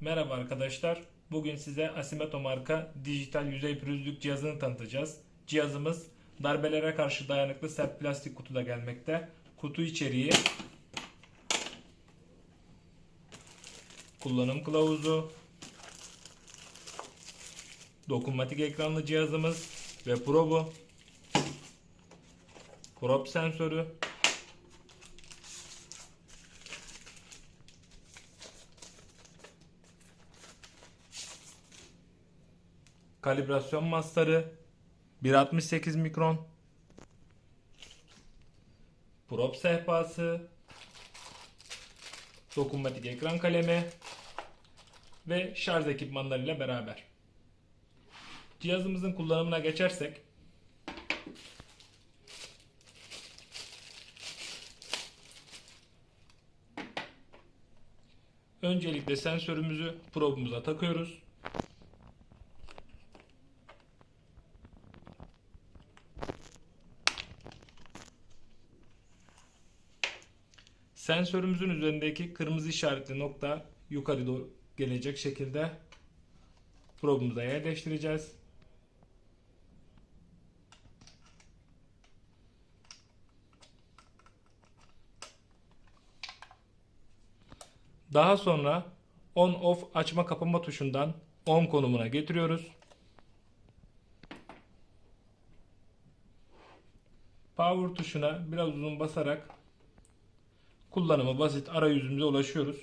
Merhaba arkadaşlar. Bugün size Asimeto marka dijital yüzey pürüzlük cihazını tanıtacağız. Cihazımız darbelere karşı dayanıklı sert plastik kutuda gelmekte. Kutu içeriği kullanım kılavuzu, dokunmatik ekranlı cihazımız ve probu, prop sensörü, kalibrasyon mastarı 1.68 mikron. Prop sehpası dokunmatik ekran kalemi ve şarj ekipmanlarıyla beraber. Cihazımızın kullanımına geçersek öncelikle sensörümüzü probumuza takıyoruz Sensörümüzün üzerindeki kırmızı işaretli nokta yukarı doğru gelecek şekilde probumuza yerleştireceğiz. Daha sonra on off açma kapama tuşundan on konumuna getiriyoruz. Power tuşuna biraz uzun basarak kullanımı basit arayüzümüze ulaşıyoruz.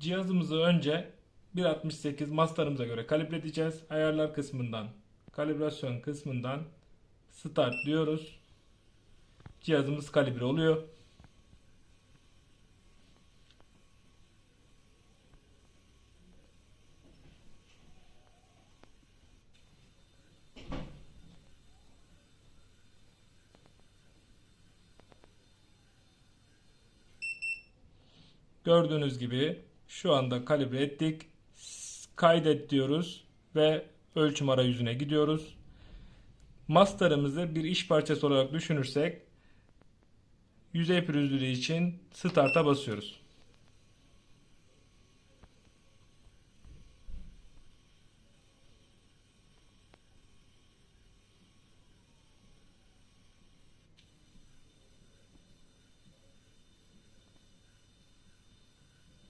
Cihazımızı önce 1.68 masterımıza göre kalibre edeceğiz. Ayarlar kısmından, kalibrasyon kısmından start diyoruz. Cihazımız kalibre oluyor. Gördüğünüz gibi şu anda kalibre ettik. Kaydet diyoruz ve ölçüm arayüzüne gidiyoruz. Master'ımızı bir iş parçası olarak düşünürsek yüzey pürüzlülüğü için start'a basıyoruz.